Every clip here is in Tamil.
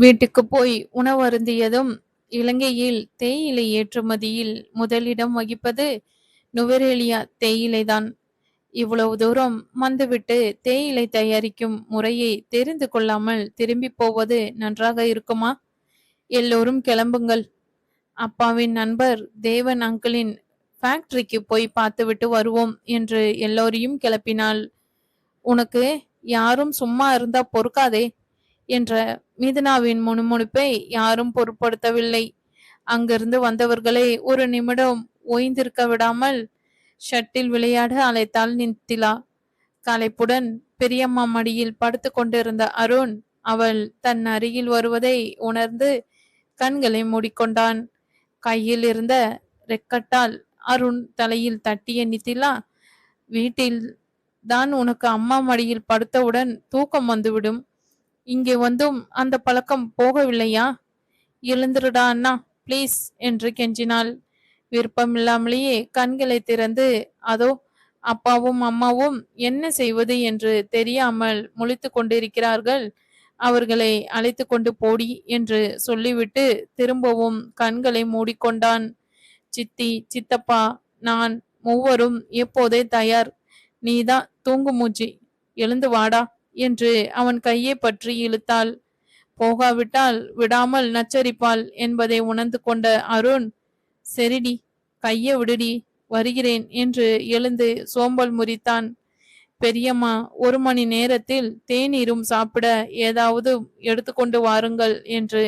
வீட்டுக்கு போய் உணவருந்தியதும் இலங்கையில் தேயிலை ஏற்றுமதியில் முதலிடம் வகிப்பது நுவரேலியா தேயிலைதான். இவ்வளவு தூரம் வந்துவிட்டு தேயிலை தயாரிக்கும் முறையை தெரிந்து கொள்ளாமல் திரும்பி போவது நன்றாக இருக்குமா? எல்லோரும் கிளம்புங்கள். அப்பாவின் நண்பர் தேவன் அங்கிளின் ஃபேக்டரிக்கு போய் பார்த்துவிட்டு வருவோம் என்று எல்லோரையும் கிளப்பினாள். உனக்கு யாரும் சும்மா இருந்தா பொறுக்காதே. என்ற மிதுனாவின் முணுமுணுப்பை யாரும் பொருட்படுத்தவில்லை. அங்கிருந்து வந்தவர்களை ஒரு நிமிடம் ஓய்ந்திருக்க விடாமல் ஷட்டில் விளையாட அழைத்தாள் நித்திலா. களைப்புடன் பெரியம்மா மடியில் படுத்து கொண்டிருந்த அருண் அவள் தன் அருகில் வருவதை உணர்ந்து கண்களை மூடிக்கொண்டான். கையில் இருந்த ரெக்கட்டால் அருண் தலையில் தட்டிய நித்திலா வீட்டில் தான் உனக்கு அம்மா மடியில் படுத்தவுடன் தூக்கம் வந்துவிடும். இங்கே வந்தும் அந்த பழக்கம் போகவில்லையா? எழுந்துருடா அண்ணா ப்ளீஸ் என்று கெஞ்சினாள். விருப்பமில்லாமலேயே கண்களை திறந்து அதோ அப்பாவும் அம்மாவும் என்ன செய்வது என்று தெரியாமல் முழித்து கொண்டிருக்கிறார்கள். அவர்களை அழைத்து கொண்டு போடி என்று சொல்லிவிட்டு திரும்பவும் கண்களை மூடிக்கொண்டான். சித்தி சித்தப்பா நான் மூவரும் எப்போதே தயார். நீதான் தூங்கு மூச்சி. எழுந்து வாடா. என்று அவன் கையை பற்றி இழுத்தாள். போகாவிட்டால் விடாமல் நச்சரிப்பாள் என்பதை உணர்ந்து கொண்ட அருண் சரிடி கையை விடுடி வருகிறேன் என்று எழுந்து சோம்பல் முறித்தான். பெரியம்மா ஒரு மணி நேரத்தில் தேநீரும் சாப்பிட ஏதாவது எடுத்துக்கொண்டு வாருங்கள் என்று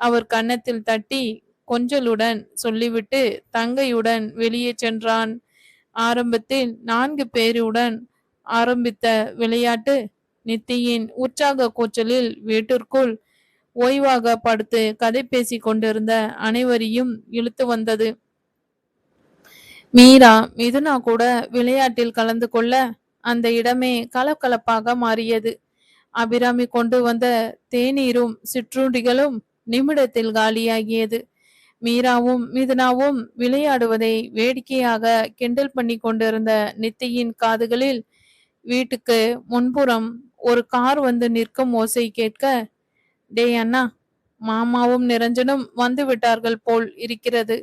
அவர் கன்னத்தில் தட்டி கொஞ்சலுடன் சொல்லிவிட்டு தங்கையுடன் வெளியே சென்றான். ஆரம்பத்தில் நான்கு பேருடன் ஆரம்பித்த விளையாட்டு நித்தியின் உற்சாக கூச்சலில் வீட்டிற்குள் ஓய்வாக படுத்து கதை பேசி கொண்டிருந்த அனைவரையும் இழுத்து வந்தது. மீரா மிதுனா கூட விளையாட்டில் கலந்து கொள்ள அந்த இடமே கலகலப்பாக மாறியது. அபிராமி கொண்டு வந்த தேநீரும் சிற்றுண்டிகளும் நிமிடத்தில் காலியாகியது. மீராவும் மிதுனாவும் விளையாடுவதை வேடிக்கையாக கிண்டல் பண்ணி கொண்டிருந்த நித்தியின் காதுகளில் வீட்டுக்கு முன்புறம் ஒரு கார் வந்து நிற்கும் ஓசை கேட்க டேய் அண்ணா மாமாவும் நிரஞ்சனும் வந்து விட்டார்கள் போல் இருக்கிறது.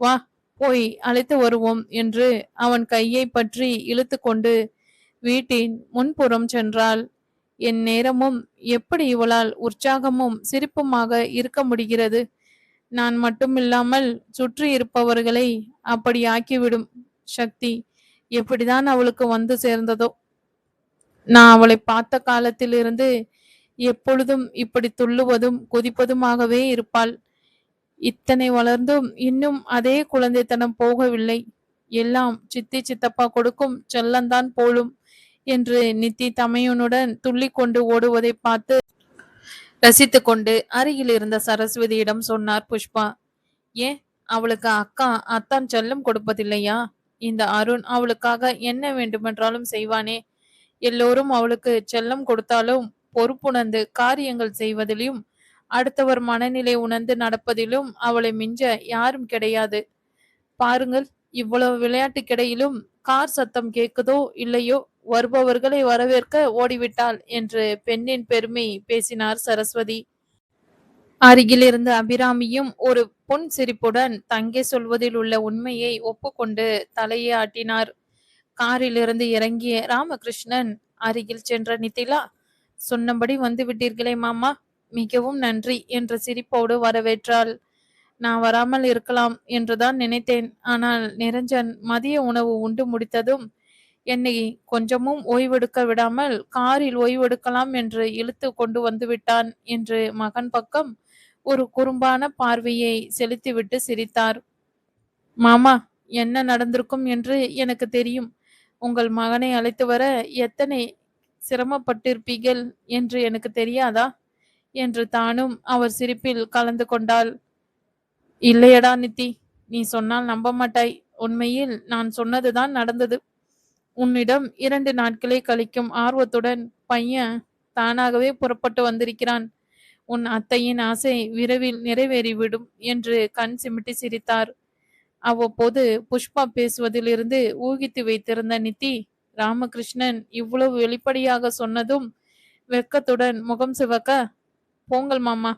வா போய் அழைத்து வருவோம் என்று அவன் கையை பற்றி இழுத்து கொண்டு வீட்டின் முன்புறம் சென்றாள். என் நேரமும் எப்படி இவளால் உற்சாகமும் சிரிப்புமாக இருக்க முடிகிறது? நான் மட்டுமில்லாமல் சுற்றி இருப்பவர்களை அப்படி ஆக்கிவிடும் சக்தி எப்படிதான் அவளுக்கு வந்து சேர்ந்ததோ நான் அவளை பார்த்த காலத்திலிருந்து எப்பொழுதும் இப்படி துள்ளுவதும் குதிப்பதுமாகவே இருப்பாள். இத்தனை வளர்ந்தும் இன்னும் அதே குழந்தைத்தனம் போகவில்லை. எல்லாம் சித்தி சித்தப்பா கொடுக்கும் செல்லந்தான் போலும் என்று நித்தி தமையனுடன் துள்ளி கொண்டு ஓடுவதை பார்த்து ரசித்து கொண்டு அருகில் இருந்த சரஸ்வதியிடம் சொன்னார் புஷ்பா ஏன் அவளுக்கு அக்கா அத்தான் செல்லம் கொடுப்பதில்லையா? இந்த அருண் அவளுக்காக என்ன வேண்டுமென்றாலும் செய்வானே. எல்லோரும் அவளுக்கு செல்லம் கொடுத்தாலும் பொறுப்புணர்ந்து காரியங்கள் செய்வதிலும் அடுத்தவர் மனநிலை உணர்ந்து நடப்பதிலும் அவளை மிஞ்ச யாரும் கிடையாது. பாருங்கள் இவ்வளவு விளையாட்டுக்கிடையிலும் கார் சத்தம் கேட்குதோ இல்லையோ வருபவர்களை வரவேற்க ஓடிவிட்டாள் என்று பெண்ணின் பெருமை பேசினார் சரஸ்வதி. அருகிலிருந்து அபிராமியும் ஒரு பொன் சிரிப்புடன் தங்கே சொல்வதில் உள்ள உண்மையை ஒப்புக்கொண்டு தலையை ஆட்டினார். காரிலிருந்து இறங்கிய ராமகிருஷ்ணன் அருகில் சென்ற நிதிலா சொன்னபடி வந்து விட்டீர்களே மாமா மிகவும் நன்றி என்ற சிரிப்போடு வரவேற்றாள். நான் வராமல் இருக்கலாம் என்றுதான் நினைத்தேன். ஆனால் நிரஞ்சன் மதிய உணவு உண்டு முடித்ததும் என்னை கொஞ்சமும் ஓய்வெடுக்க விடாமல் காரில் ஓய்வெடுக்கலாம் என்று இழுத்து கொண்டு வந்து விட்டான் என்று மகன் பக்கம் ஒரு குறும்பான பார்வையை செலுத்திவிட்டு சிரித்தார். மாமா என்ன நடந்திருக்கும் என்று எனக்கு தெரியும். உங்கள் மகனை அழைத்து வர எத்தனை சிரமப்பட்டிருப்பீர்கள் என்று எனக்கு தெரியாதா? என்று தானும் அவர் சிரிப்பில் கலந்து கொண்டாள். இல்லையடா நித்தி நீ சொன்னால் நம்ப மாட்டாய். உண்மையில் நான் சொன்னதுதான் நடந்தது. உன்னிடம் இரண்டு நாட்களை கழிக்கும் ஆர்வத்துடன் பையன் தானாகவே புறப்பட்டு வந்திருக்கிறான். உன் அத்தையின் ஆசை விரைவில் நிறைவேறிவிடும் என்று கண் சிமிட்டி சிரித்தார். அவ்வப்போது புஷ்பா பேசுவதிலிருந்து ஊகித்து வைத்திருந்த நித்தி ராமகிருஷ்ணன் இவ்வளவு வெளிப்படையாக சொன்னதும் வெக்கத்துடன் முகம் சிவக்க போங்கள் மாமா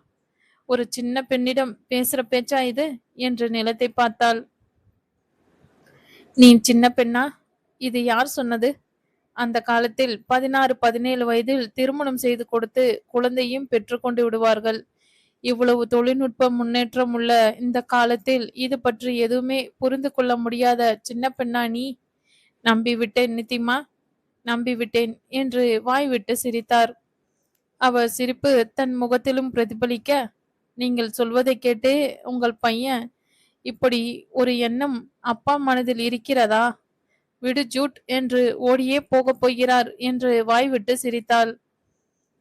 ஒரு சின்ன பெண்ணிடம் பேசுற பேச்சா இது? என்று நிலத்தை பார்த்தாள். நீ சின்ன பெண்ணா? இது யார் சொன்னது? அந்த காலத்தில் பதினாறு பதினேழு வயதில் திருமணம் செய்து கொடுத்து குழந்தையும் பெற்றுக்கொண்டு விடுவார்கள். இவ்வளவு தொழில்நுட்ப முன்னேற்றம் உள்ள இந்த காலத்தில் இது பற்றி எதுவுமே புரிந்து கொள்ள முடியாத சின்ன பெண்ணா நீ? நம்பிவிட்டேன் நித்திமா. நம்பிவிட்டேன் என்று வாய்விட்டு சிரித்தார். அவர் சிரிப்பு தன் முகத்திலும் பிரதிபலிக்க நீங்கள் சொல்வதை கேட்டு உங்கள் பையன் இப்படி ஒரு எண்ணம் அப்பா மனதில் இருக்கிறதா? விடு ஜூட் என்று ஓடியே போகப் போகிறார் என்று வாய்விட்டு சிரித்தாள்.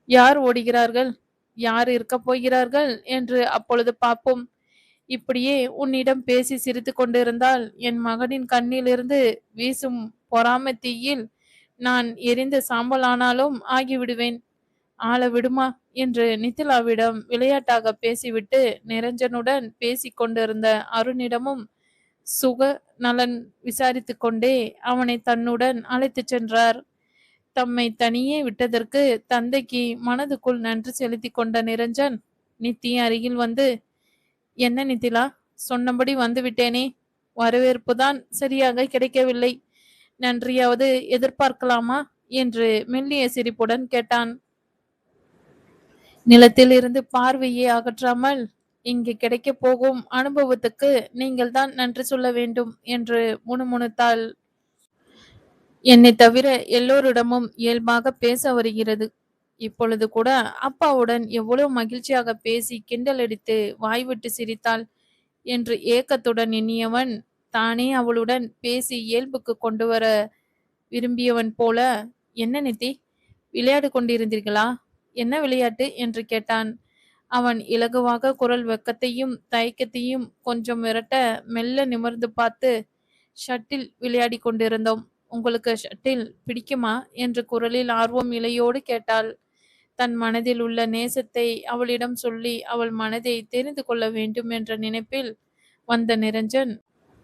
யார் ஓடுகிறார்கள்? யார் இருக்க போகிறார்கள் என்று அப்பொழுது பார்ப்போம். இப்படியே உன்னிடம் பேசி சிரித்து கொண்டிருந்தால் என் மகனின் கண்ணிலிருந்து வீசும் பொறாமை தீயில் நான் எரிந்த சாம்பலானாலும் ஆகிவிடுவேன். ஆள விடுமா? என்று நித்திலாவிடம் விளையாட்டாக பேசிவிட்டு நிரஞ்சனுடன் பேசிக் கொண்டிருந்த அருணிடமும் சுக நலன் விசாரித்து கொண்டே அவனை தன்னுடன் அழைத்துச் சென்றார். தம்மை தனியே விட்டதற்கு தந்தைக்கு மனதுக்குள் நன்றி செலுத்தி கொண்ட நிரஞ்சன் நித்தி அருகில் வந்து என்ன நித்திலா? சொன்னபடி வந்து விட்டேனே வரவேற்புதான் சரியாக கிடைக்கவில்லை. நன்றியாவது எதிர்பார்க்கலாமா? என்று மெல்லிய சிரிப்புடன் கேட்டான். நிலத்தில் இருந்து பார்வையை அகற்றாமல் இங்கு கிடைக்க போகும் அனுபவத்துக்கு நீங்கள் தான் நன்றி சொல்ல வேண்டும் என்று முணுமுணுத்தாள் என்னை தவிர எல்லோரிடமும் இயல்பாக பேச வருகிறது. இப்பொழுது கூட அப்பாவுடன் எவ்வளவு மகிழ்ச்சியாக பேசி கிண்டலடித்து வாய்விட்டு சிரித்தாள் என்று ஏக்கத்துடன் எண்ணியவன் தானே அவளுடன் பேசி இயல்புக்கு கொண்டு வர விரும்பியவன் போல என்ன நித்தி விளையாடு கொண்டிருந்தீர்களா? என்ன விளையாட்டு? என்று கேட்டான். அவன் இலகுவாக குரல் வெக்கத்தையும் தயக்கத்தையும் கொஞ்சம் விரட்ட மெல்ல நிமிர்ந்து பார்த்து ஷட்டில் விளையாடி கொண்டிருந்தோம். உங்களுக்கு ஷட்டில் பிடிக்குமா? என்று குரலில் ஆர்வம் இலையோடு கேட்டாள். தன் மனதில் உள்ள நேசத்தை அவளிடம் சொல்லி அவள் மனதை தெரிந்து கொள்ள வேண்டும் என்ற நினைப்பில் வந்த நிரஞ்சன்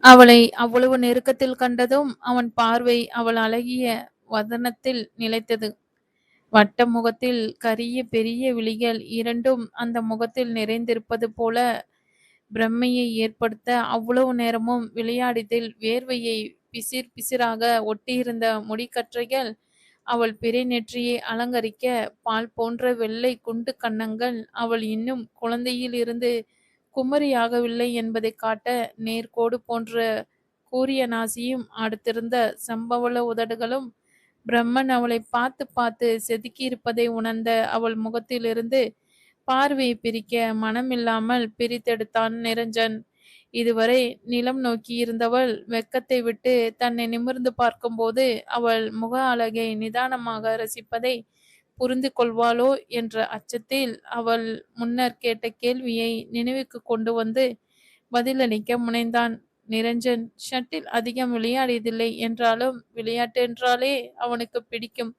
அவளை அவ்வளவு நெருக்கத்தில் கண்டதும் அவன் பார்வை அவள் அழகிய வதனத்தில் நிலைத்தது. வட்ட முகத்தில் கரிய பெரிய விழிகள் இரண்டும் அந்த முகத்தில் நிறைந்திருப்பது போல பிரம்மையை ஏற்படுத்த அவ்வளவு நேரமும் விளையாடியதில் வேர்வையை பிசிர் பிசிராக ஒட்டியிருந்த முடிக்கற்றைகள் அவள் பிறை நெற்றியை அலங்கரிக்க பால் போன்ற வெள்ளை குண்டு கன்னங்கள் அவள் இன்னும் குழந்தையில் இருந்து குமரியாகவில்லை என்பதை காட்ட நேர்கோடு போன்ற கூரிய நாசியும் அடுத்திருந்த சம்பவள உதடுகளும் பிரம்மன் அவளை பார்த்து பார்த்து செதுக்கியிருப்பதை உணர்ந்த அவள் முகத்திலிருந்து பார்வையை பிரிக்க மனமில்லாமல் பிரித்தெடுத்தான் நிரஞ்சன். இதுவரை நிலம் நோக்கி இருந்தவள் வெக்கத்தை விட்டு தன்னை நிமிர்ந்து பார்க்கும்போது அவள் முக அழகை நிதானமாக ரசிப்பதை புரிந்து கொள்வாளோ என்ற அச்சத்தில் அவள் முன்னர் கேட்ட கேள்வியை நினைவுக்கு கொண்டு வந்து பதிலளிக்க முனைந்தான். நிரஞ்சன் ஷட்டில் அதிகம் விளையாடியதில்லை என்றாலும் விளையாட்டு என்றாலே அவனுக்கு பிடிக்கும்.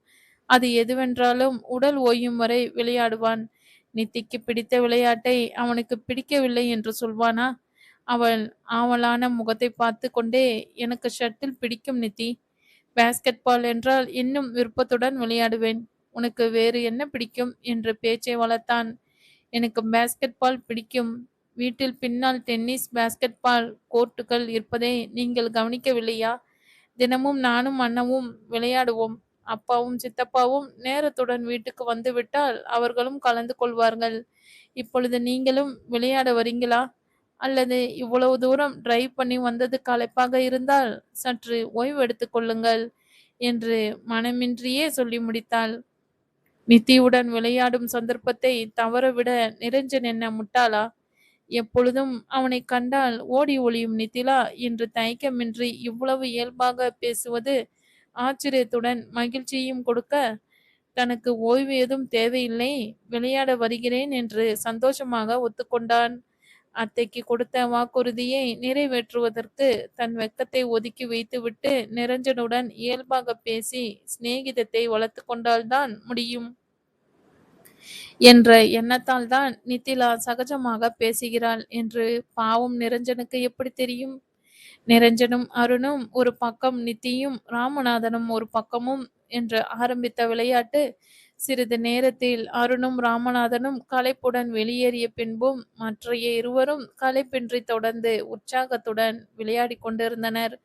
அது எதுவென்றாலும் உடல் ஓயும் வரை விளையாடுவான். நித்திக்கு பிடித்த விளையாட்டை அவனுக்கு பிடிக்கவில்லை என்று சொல்வானா? அவள் ஆவலான முகத்தை பார்த்து கொண்டே எனக்கு ஷட்டில் பிடிக்கும் நித்தி பேஸ்கெட் பால் என்றால் இன்னும் விருப்பத்துடன் விளையாடுவேன். உனக்கு வேறு என்ன பிடிக்கும்? என்று பேச்சை வளர்த்தான். எனக்கு பேஸ்கெட் பால் பிடிக்கும். வீட்டில் பின்னால் டென்னிஸ் பேஸ்கெட் பால் கோர்ட்டுகள் இருப்பதை நீங்கள் கவனிக்கவில்லையா? தினமும் நானும் அண்ணவும் விளையாடுவோம். அப்பாவும் சித்தப்பாவும் நேரத்துடன் வீட்டுக்கு வந்துவிட்டால் அவர்களும் கலந்து கொள்வார்கள். இப்பொழுது நீங்களும் விளையாட வரீங்களா? அல்லது இவ்வளவு தூரம் டிரைவ் பண்ணி வந்தது களைப்பாக இருந்தால் சற்று ஓய்வு எடுத்துக் கொள்ளுங்கள் என்று மனமின்றியே சொல்லி முடித்தாள். நித்தியுடன் விளையாடும் சந்தர்ப்பத்தை தவறவிட நிரஞ்சன் என்ன முட்டாளா? எப்பொழுதும் அவனை கண்டால் ஓடி ஒளியும் நித்திலா என்று தயக்கமின்றி இவ்வளவு இயல்பாக பேசுவது ஆச்சரியத்துடன் மகிழ்ச்சியும் கொடுக்க தனக்கு ஓய்வு ஏதும் தேவையில்லை. விளையாட வருகிறேன் என்று சந்தோஷமாக ஒத்துக்கொண்டான். அத்தைக்கு கொடுத்த வாக்குறுதியை நிறைவேற்றுவதற்கு தன் வெக்கத்தை ஒதுக்கி வைத்துவிட்டு நிரஞ்சனுடன் இயல்பாக பேசி சிநேகிதத்தை வளர்த்து கொண்டால்தான் முடியும் என்ற எண்ணத்தால் தான் நித்திலா சகஜமாக பேசுகிறாள் என்று பாவம் நிரஞ்சனுக்கு எப்படி தெரியும்? நிரஞ்சனும் அருணும் ஒரு பக்கம் நித்தியும் ராமநாதனும் ஒரு பக்கமும் என்று ஆரம்பித்த விளையாட்டு சிறிது நேரத்தில் அருணும் ராமநாதனும் களைப்புடன் வெளியேறிய பின்பும் மற்றைய இருவரும் களைப்பின்றி தொடர்ந்து உற்சாகத்துடன் விளையாடி கொண்டிருந்தனர்.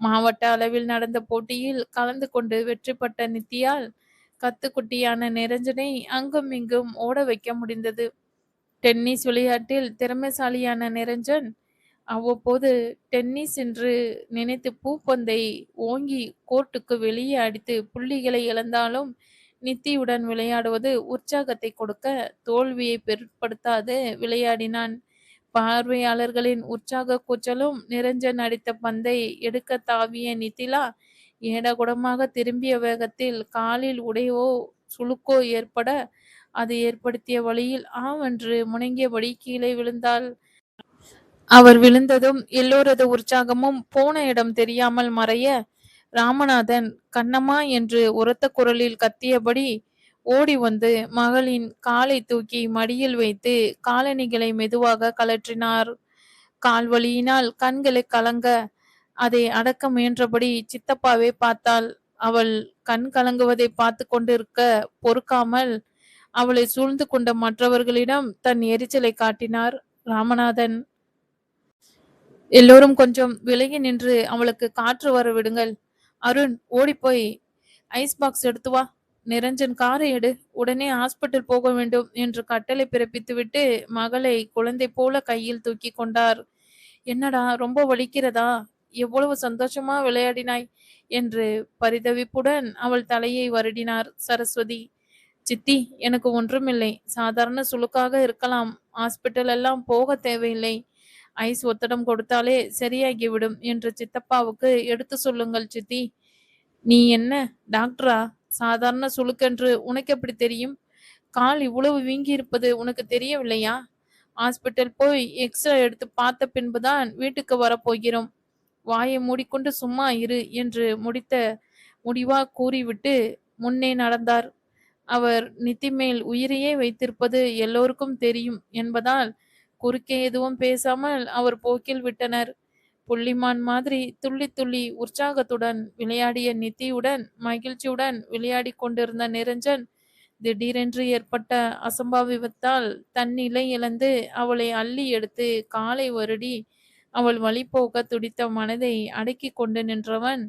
மாவட்ட அளவில் நடந்த போட்டியில் கலந்து கொண்டு வெற்றி நித்தியால் கத்துக்குட்டியான நிரஞ்சனை அங்கும் இங்கும் ஓட வைக்க முடிந்தது. டென்னிஸ் விளையாட்டில் திறமைசாலியான நிரஞ்சன் அவ்வப்போது டென்னிஸ் என்று நினைத்து பூப்பந்தை ஓங்கி கோர்ட்டுக்கு வெளியே அடித்து புள்ளிகளை இழந்தாலும் நித்தியுடன் விளையாடுவது உற்சாகத்தை கொடுக்க தோல்வியை பெருட்படுத்தாது விளையாடினான். பார்வையாளர்களின் உற்சாக கூச்சலும் நிரஞ்சன் அடித்த பந்தை எடுக்க தாவிய நித்திலா ஏடகுடமாக திரும்பிய வேகத்தில் காலில் உடையோ சுளுக்கோ ஏற்பட அது ஏற்படுத்திய வழியில் ஆவென்று முணங்கியபடி கீழே விழுந்தாள். அவர் விழுந்ததும் எல்லோரது உற்சாகமும் போன இடம் தெரியாமல் மறைய ராமநாதன் கண்ணம்மா என்று உரத்த குரலில் கத்தியபடி ஓடி வந்து மகளின் காலை தூக்கி மடியில் வைத்து காலணிகளை மெதுவாக கலற்றினார் கால்வழியினால் கண்களை கலங்க அதை அடக்க முயன்றபடி சித்தப்பாவை பார்த்தாள். அவள் கண் கலங்குவதை பார்த்து கொண்டிருக்க பொறுக்காமல் அவளை சூழ்ந்து கொண்ட மற்றவர்களிடம் தன் எரிச்சலை காட்டினார் ராமநாதன். எல்லோரும் கொஞ்சம் விலகி நின்று அவளுக்கு காற்று வர விடுங்கள். அருண் ஓடிப்போய் ஐஸ் பாக்ஸ் எடுத்து வா. நிரஞ்சன் காரை எடு. உடனே ஹாஸ்பிட்டல் போக வேண்டும் என்று கட்டளை பிறப்பித்துவிட்டு மகளை குழந்தை போல கையில் தூக்கி கொண்டார். என்னடா ரொம்ப வலிக்கிறதா? எவ்வளவு சந்தோஷமா விளையாடினாய் என்று பரிதவிப்புடன் அவள் தலையை வருடினார் சரஸ்வதி. சித்தி எனக்கு ஒன்றுமில்லை. சாதாரண சுளுக்காக இருக்கலாம். ஹாஸ்பிட்டல் எல்லாம் போக தேவையில்லை. ஐஸ் ஒத்தடம் கொடுத்தாலே சரியாகிவிடும் என்று சித்தப்பாவுக்கு எடுத்து சொல்லுங்கள் சித்தி. நீ என்ன? டாக்டரா? சாதாரண சுளுக்கென்று உனக்கு எப்படி தெரியும்? கால் இவ்வளவு வீங்கி இருப்பது உனக்கு தெரியவில்லையா? ஹாஸ்பிட்டல் போய் எக்ஸ்ரே எடுத்து பார்த்த பின்புதான் வீட்டுக்கு வரப்போகிறோம். வாயை மூடிக்கொண்டு சும்மா இரு என்று முடித்த முடிவா கூறிவிட்டு முன்னே நடந்தார். அவர் நித்தி மேல் உயிரையே வைத்திருப்பது எல்லோருக்கும் தெரியும் என்பதால் குறுக்கே எதுவும் பேசாமல் அவர் போக்கில் விட்டனர். புள்ளிமான் மாதிரி துள்ளி துள்ளி உற்சாகத்துடன் விளையாடிய நித்தியுடன் மகிழ்ச்சியுடன் விளையாடி கொண்டிருந்த நிரஞ்சன் திடீரென்று ஏற்பட்ட அசம்பாவிதத்தால் தன் நிலை இழந்து அவளை அள்ளி எடுத்து காலை வருடி அவள் வழிபோக துடித்த மனதை அடக்கி கொண்டு நின்றவன்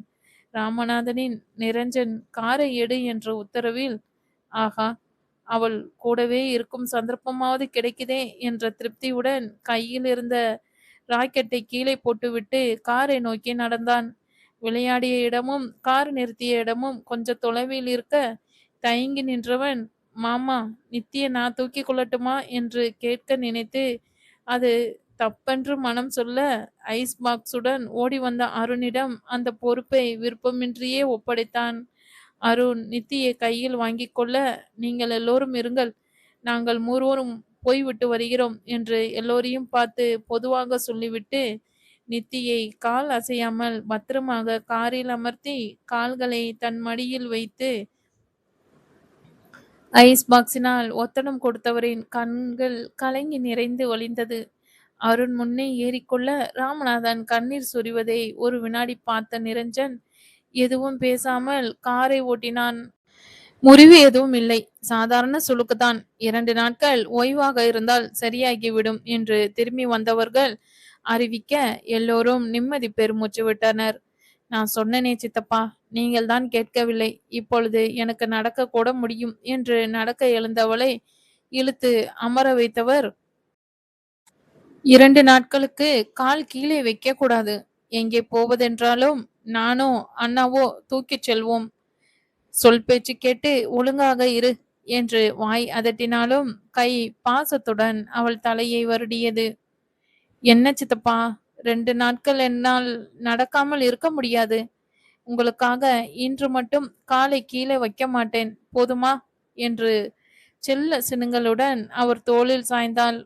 ராமநாதனின் நிரஞ்சன். காரை எடு என்ற உத்தரவில் ஆகா அவள் கூடவே இருக்கும் சந்தர்ப்பமாவது கிடைக்குதே என்ற திருப்தியுடன் கையில் இருந்த ராக்கெட்டை கீழே போட்டுவிட்டு காரை நோக்கி நடந்தான். விளையாடிய இடமும் கார் நிறுத்திய இடமும் கொஞ்ச தொலைவில் இருக்க தயங்கி நின்றவன் மாமா நித்திய நான் தூக்கி கொள்ளட்டுமா? என்று கேட்க நினைத்து அது தப்பென்று மனம் சொல்ல ஐஸ் பாக்ஸுடன் ஓடி வந்த அருணிடம் அந்த பொறுப்பை விருப்பமின்றியே ஒப்படைத்தான். அருண் நித்தியை கையில் வாங்கி கொள்ள நீங்கள் எல்லோரும் இருங்கள். நாங்கள் மூர்வரும் போய்விட்டு வருகிறோம் என்று எல்லோரையும் பார்த்து பொதுவாக சொல்லிவிட்டு நித்தியை கால் அசையாமல் பத்திரமாக காரில் அமர்த்தி கால்களை தன் மடியில் வைத்து ஐஸ் பாக்ஸினால் ஒத்தடம் கொடுத்தவரின் கண்கள் கலங்கி நிறைந்து ஒளிந்தது. அருண் முன்னே ஏறிக்கொள்ள ராமநாதன் கண்ணீர் சொரிவதை ஒரு வினாடி பார்த்த நிரஞ்சன் எதுவும் பேசாமல் காரை ஓட்டினான். முறிவு எதுவும் இல்லை. சாதாரண சுழுக்குதான் இரண்டு நாட்கள் ஓய்வாக இருந்தால் சரியாகிவிடும் என்று திரும்பி வந்தவர்கள் அறிவிக்க எல்லோரும் நிம்மதி பெருமூச்சு விட்டனர். நான் சொன்னனே சித்தப்பா நீங்கள் தான் கேட்கவில்லை. இப்பொழுது எனக்கு நடக்க கூட முடியும் என்று நடக்க எழுந்தவளை இழுத்து அமர வைத்தவர் இரண்டு நாட்களுக்கு கால் கீழே வைக்க கூடாது எங்கே போவதென்றாலும் நானோ அண்ணாவோ தூக்கிச் செல்வோம். சொல் பேச்சு கேட்டு ஒழுங்காக இரு என்று வாய் அதட்டினாலும் கை பாசத்துடன் அவள் தலையை வருடியது. என்ன சித்தப்பா ரெண்டு நாட்கள் என்னால் நடக்காமல் இருக்க முடியாது. உங்களுக்காக இன்று மட்டும் காலை கீழே வைக்க மாட்டேன் போதுமா? என்று செல்ல சினுங்களுடன் அவர் தோளில் சாய்ந்தாள்.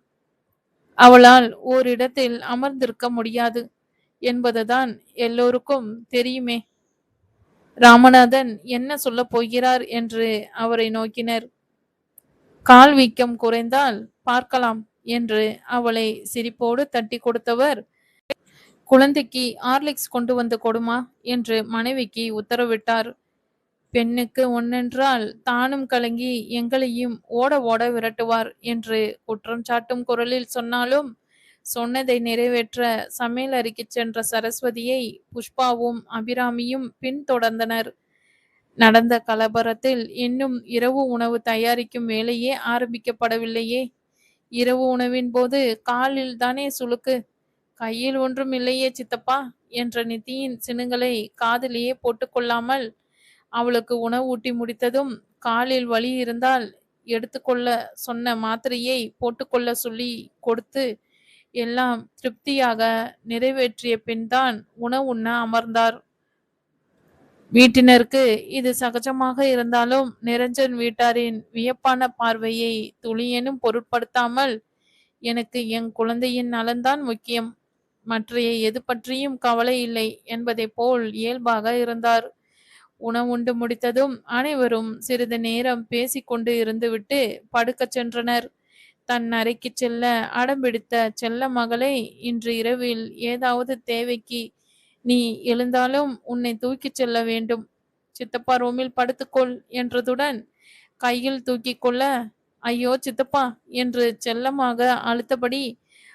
அவளால் ஓரிடத்தில் அமர்ந்திருக்க முடியாது. என்பதுதான் எல்லோருக்கும் தெரியுமே. ராமநாதன் என்ன சொல்ல போகிறார் என்று அவரை நோக்கினர். கால் வீக்கம் குறைந்தால் பார்க்கலாம் என்று அவளை சிரிப்போடு தட்டி கொடுத்தவர் குழந்தைக்கு ஆர்லிக்ஸ் கொண்டு வந்து கொடுமா என்று மனைவிக்கு உத்தரவிட்டார். பெண்ணுக்கு ஒன்னென்றால் தானும் கலங்கி எங்களையும் ஓட ஓட விரட்டுவார் என்று குற்றம் சாட்டும் குரலில் சொன்னாலும் சொன்னதை நிறைவேற்ற சமையல் அறைக்கு சென்ற சரஸ்வதியை புஷ்பாவும் அபிராமியும் பின்தொடர்ந்தனர். நடந்த கலவரத்தில் இன்னும் இரவு உணவு தயாரிக்கும் வேலையே ஆரம்பிக்கப்படவில்லையே. இரவு உணவின் போது காலில் தானே சுளுக்கு. கையில் ஒன்றும் இல்லையே சித்தப்பா என்ற நிதியின் சினுங்களை காதிலேயே போட்டுக்கொள்ளாமல் அவளுக்கு உணவு ஊட்டி முடித்ததும் காலில் வலி இருந்தால் எடுத்துக்கொள்ள சொன்ன மாத்திரையை போட்டுக்கொள்ள சொல்லி கொடுத்து எல்லாம் திருப்தியாக நிறைவேற்றிய பின்தான் உணவு உண்ண அமர்ந்தார். வீட்டினருக்கு இது சகஜமாக இருந்தாலும் நிரஞ்சன் வீட்டாரின் வியப்பான பார்வையை துளியேனும் பொருட்படுத்தாமல் எனக்கு என் குழந்தையின் நலன்தான் முக்கியம். மற்றைய எது பற்றியும் கவலை இல்லை என்பதை போல் இயல்பாக இருந்தார். உணவுண்டு முடித்ததும் அனைவரும் சிறிது நேரம் பேசிக்கொண்டு இருந்துவிட்டு படுக்கச் சென்றனர். தன் அறைக்கு செல்ல அடம்பிடித்த செல்ல மகளை இன்று இரவில் ஏதாவது தேவைக்கு நீ எழுந்தாலும் உன்னை தூக்கிச் செல்ல வேண்டும். சித்தப்பா ரூமில் படுத்துக்கொள் என்றதுடன் கையில் தூக்கி கொள்ள ஐயோ சித்தப்பா என்று செல்லமாக அழுத்தபடி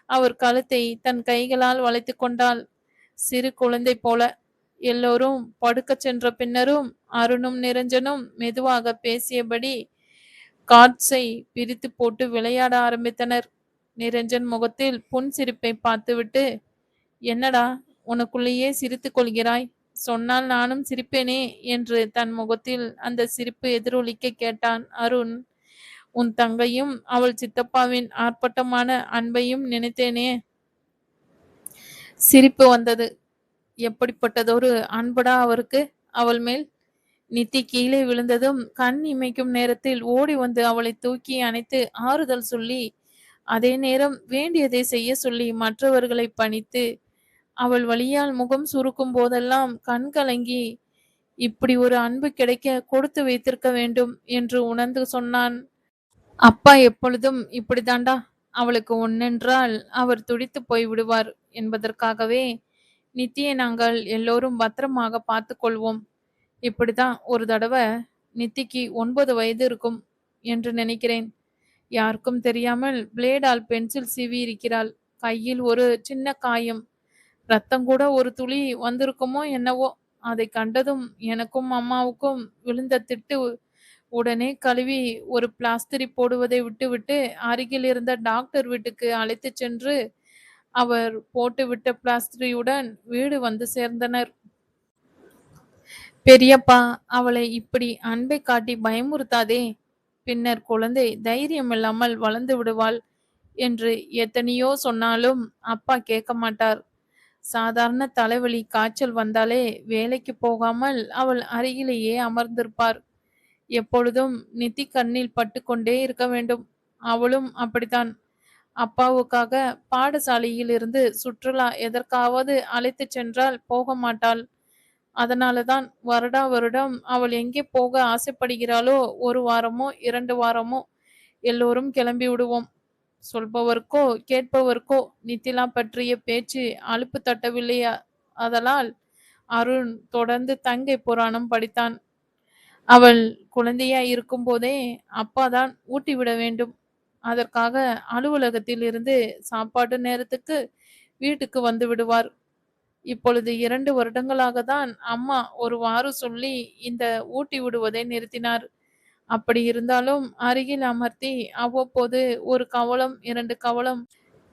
அவர் கழுத்தை தன் கைகளால் வளைத்து கொண்டாள். சிறு குழந்தை போல எல்லோரும் படுக்கச் சென்ற பின்னரும் அருணும் நிரஞ்சனும் மெதுவாக பேசியபடி கார்ட்ஸை பிரித்து போட்டு விளையாட ஆரம்பித்தனர். நிரஞ்சன் முகத்தில் புன் சிரிப்பை பார்த்துவிட்டு என்னடா உனக்குள்ளேயே சிரித்து கொள்கிறாய்? சொன்னால் நானும் சிரிப்பேனே? என்று தன் முகத்தில் அந்த சிரிப்பு எதிரொலிக்க கேட்டான் அருண். உன் தங்கையும் அவள் சித்தப்பாவின் ஆர்ப்பாட்டமான அன்பையும் நினைத்தேனே? சிரிப்பு வந்தது. எப்படிப்பட்டதொரு அன்படா அவருக்கு? அவள் மேல் நித்தி கீழே விழுந்ததும் கண் இமைக்கும் நேரத்தில் ஓடி வந்து அவளை தூக்கி அணைத்து ஆறுதல் சொல்லி அதே நேரம் வேண்டியதை செய்ய சொல்லி மற்றவர்களை பணித்து அவள் வழியால் முகம் சுருக்கும் போதெல்லாம் கண் கலங்கி இப்படி ஒரு அன்பு கிடைக்க கொடுத்து வைத்திருக்க வேண்டும் என்று உணர்ந்து சொன்னான். அப்பா எப்பொழுதும் இப்படிதாண்டா அவளுக்கு ஒன்னென்றால் அவர் துடித்து போய் விடுவார் என்பதற்காகவே நித்தியை நாங்கள் எல்லோரும் பத்திரமாக பார்த்து கொள்வோம். இப்படிதான் ஒரு தடவை நித்திக்கு ஒன்பது வயது இருக்கும் என்று நினைக்கிறேன். யாருக்கும் தெரியாமல் பிளேடால் பென்சில் சீவி இருக்கிறாள் கையில் ஒரு சின்ன காயம். ரத்தம் கூட ஒரு துளி வந்திருக்குமோ என்னவோ அதை கண்டதும் எனக்கும் அம்மாவுக்கும் விழுந்த திட்டு உடனே கழுவி ஒரு பிளாஸ்திரி போடுவதை விட்டுவிட்டு அருகில் இருந்த டாக்டர் வீட்டுக்கு அழைத்து சென்று அவர் போட்டுவிட்ட பிளாஸ்திரியுடன் வீடு வந்து சேர்ந்தனர். பெரியப்பா அவளை இப்படி அன்பை காட்டி பயமுறுத்தாதே. பின்னர் குழந்தை தைரியம் இல்லாமல் வளர்ந்து விடுவாள் என்று எத்தனையோ சொன்னாலும் அப்பா கேட்க மாட்டார். சாதாரண தலைவலி காய்ச்சல் வந்தாலே வேலைக்கு போகாமல் அவள் அருகிலேயே அமர்ந்திருப்பார். எப்பொழுதும் நித்தி கண்ணில் பட்டுக்கொண்டே இருக்க வேண்டும். அவளும் அப்படித்தான். அப்பாவுக்காக பாடசாலையில் இருந்து சுற்றுலா எதற்காவது அழைத்து சென்றால் போக மாட்டாள். அதனால தான் வருடா வருடம் அவள் எங்கே போக ஆசைப்படுகிறாளோ ஒரு வாரமோ இரண்டு வாரமோ எல்லோரும் கிளம்பி விடுவோம். சொல்பவர்க்கோ கேட்பவர்க்கோ நித்திலா பற்றிய பேச்சு அலுப்பு தட்டவில்லையா அதலால் அருண் தொடர்ந்து தங்கை புராணம் படித்தான். அவள் குழந்தையா இருக்கும் போதே ஊட்டி ஊட்டிவிட வேண்டும். அதற்காக அலுவலகத்தில் இருந்து சாப்பாட்டு நேரத்துக்கு வீட்டுக்கு வந்து விடுவார். இப்பொழுது இரண்டு வருடங்களாக தான் அம்மா ஒரு வாரம் சொல்லி இந்த ஊட்டி விடுவதை நிறுத்தினார். அப்படி இருந்தாலும் அருகில் அமர்த்தி அவ்வப்போது ஒரு கவலம் இரண்டு கவலம்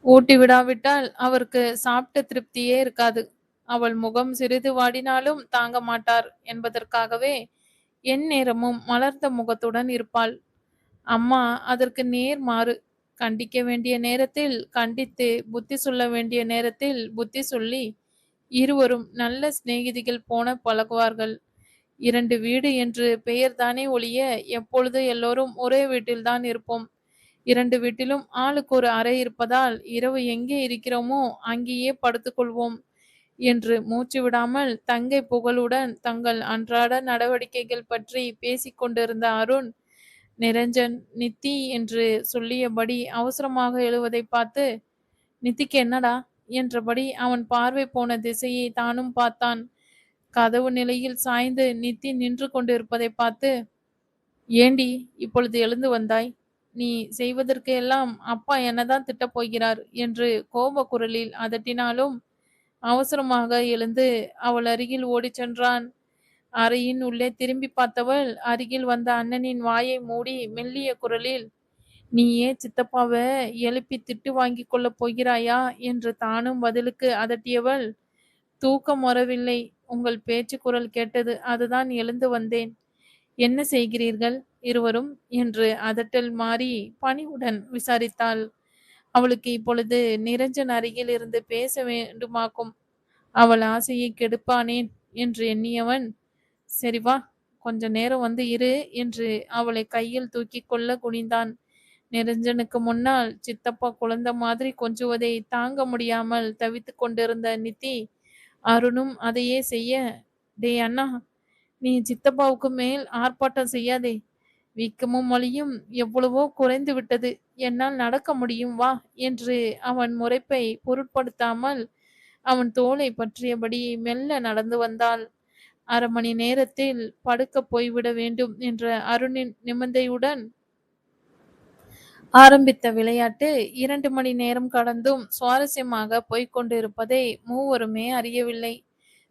ஊட்டி விடாவிட்டால் அவருக்கு சாப்பிட்ட திருப்தியே இருக்காது. அவள் முகம் சிறிது வாடினாலும் தாங்க மாட்டார் என்பதற்காகவே என் நேரமும் மலர்ந்த முகத்துடன் இருப்பாள். அம்மா அதற்கு நேர் மாறு. கண்டிக்க வேண்டிய நேரத்தில் கண்டித்து புத்தி சொல்ல வேண்டிய நேரத்தில் புத்தி சொல்லி இருவரும் நல்ல சிநேகிதிகள் போன பழகுவார்கள். இரண்டு வீடு என்று பெயர்தானே ஒழிய எப்பொழுது எல்லோரும் ஒரே வீட்டில்தான் இருப்போம். இரண்டு வீட்டிலும் ஆளுக்கு ஒரு அறை இருப்பதால் இரவு எங்கே இருக்கிறோமோ அங்கேயே படுத்துக்கொள்வோம் என்று மூச்சு விடாமல் தங்கை புகழுடன் தங்கள் அன்றாட நடவடிக்கைகள் பற்றி பேசிக்கொண்டிருந்த அருண் நிரஞ்சன் நித்தி என்று சொல்லியபடி அவசரமாக எழுவதை பார்த்து நித்திக்கு என்னடா? என்றபடி அவன் பார்வை போன திசையை தானும் பார்த்தான். கதவு நிலையில் சாய்ந்து நித்தி நின்று கொண்டிருப்பதை பார்த்து ஏண்டி இப்பொழுது எழுந்து வந்தாய்? நீ செய்வதற்கு எல்லாம் அப்பா என்னதான் திட்டப் போகிறார்? என்று கோப குரலில் அதட்டினாலும் அவசரமாக எழுந்து அவள் அருகில் ஓடிச் சென்றான். அறையின் உள்ளே திரும்பி பார்த்தவள் அருகில் வந்த அண்ணனின் வாயை மூடி மெல்லிய குரலில் நீயே சித்தப்பாவை எழுப்பி திட்டு வாங்கி கொள்ளப் போகிறாயா? என்று தானும் பதிலுக்கு அதட்டியவள். தூக்கம் வரவில்லை. உங்கள் பேச்சு குரல் கேட்டது அதுதான் எழுந்து வந்தேன். என்ன செய்கிறீர்கள் இருவரும்? என்று அதட்டல் மாறி பணிவுடன் விசாரித்தாள். அவளுக்கு இப்பொழுது நிரஞ்சன் அருகில் இருந்து பேச வேண்டுமாக்கும். அவள் ஆசையை கெடுப்பானேன் என்று எண்ணியவன் சரி வா கொஞ்ச நேரம் வந்து இரு என்று அவளை கையில் தூக்கி கொள்ள குனிந்தான். நிரஞ்சனுக்கு முன்னால் சித்தப்பா குழந்தை மாதிரி கொஞ்சுவதை தாங்க முடியாமல் தவித்து கொண்டிருந்த நித்தி அருணும் அதையே செய்ய டேய் அண்ணா நீ சித்தப்பாவுக்கு மேல் ஆர்ப்பாட்டம் செய்யாதே. வீக்கமும் மொழியும் எவ்வளவோ குறைந்து விட்டது. என்னால் நடக்க முடியும் வா என்று அவன் முறைப்பை பொருட்படுத்தாமல் அவன் தோலை பற்றியபடி மெல்ல நடந்து வந்தாள். அரை மணி நேரத்தில் படுக்க போய்விட வேண்டும் என்ற அருணின் நிமந்தையுடன் ஆரம்பித்த விளையாட்டு இரண்டு மணி நேரம் கடந்தும் சுவாரஸ்யமாக போய்கொண்டிருப்பதை மூவருமே அறியவில்லை.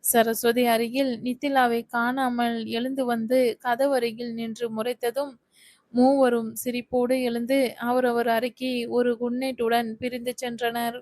சரஸ்வதி அருகில் நித்திலாவை காணாமல் எழுந்து வந்து கதவருகில் நின்று முறைத்ததும் மூவரும் சிரிப்போடு எழுந்து அவரவர் அருகே ஒரு குன்னேட்டுடன் பிரிந்து சென்றனர்.